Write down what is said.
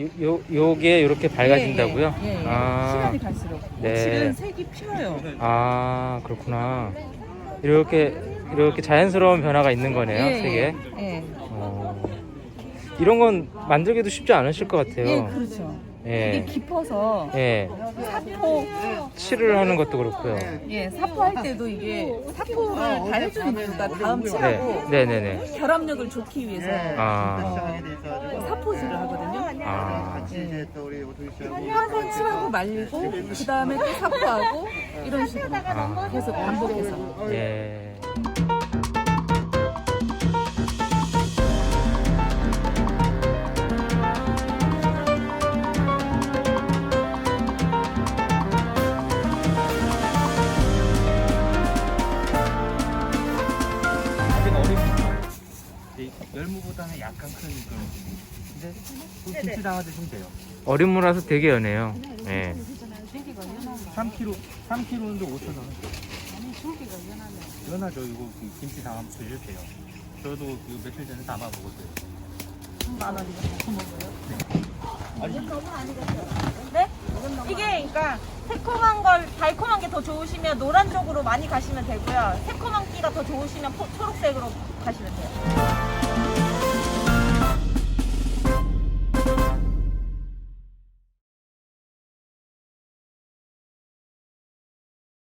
요, 요, 요게 이렇게 밝아진다고요? 예, 예, 예. 아, 시간이 갈수록 네. 꽃은 색이 피어요. 아, 그렇구나. 이렇게, 이렇게 자연스러운 변화가 있는 거네요, 예, 색에. 예. 예. 어, 이런 건 만들기도 쉽지 않으실 것 같아요. 예, 그렇죠. 이게 예. 깊어서 예. 사포, 칠을 하는 것도 그렇고요. 예, 사포할 때도 이게 사포를 다 해주는 이유가 다음 네. 칠하고 네네네. 결합력을 좋기 위해서 아, 어, 사포질을 하거든요. 아. 예. 한번 칠하고 말리고 그 다음에 또 사포하고 이런 식으로 아. 계속 반복해서. 예. 아직 어린 열무보다는 약간 큰 그런 근데 그 김치 담아 드시면 돼요. 어린 무라서 되게 연해요. 예. 3kg 3kg인데 5천 원. 연하죠. 이거 그 김치 담아 드셔도 돼요. 저도 그 며칠 전에 담아 먹었어요. 네? 이게 그러니까 새콤한 걸 달콤한 게 더 좋으시면 노란 쪽으로 많이 가시면 되고요. 새콤한 끼가 더 좋으시면 포- 초록색으로 가시면 돼요.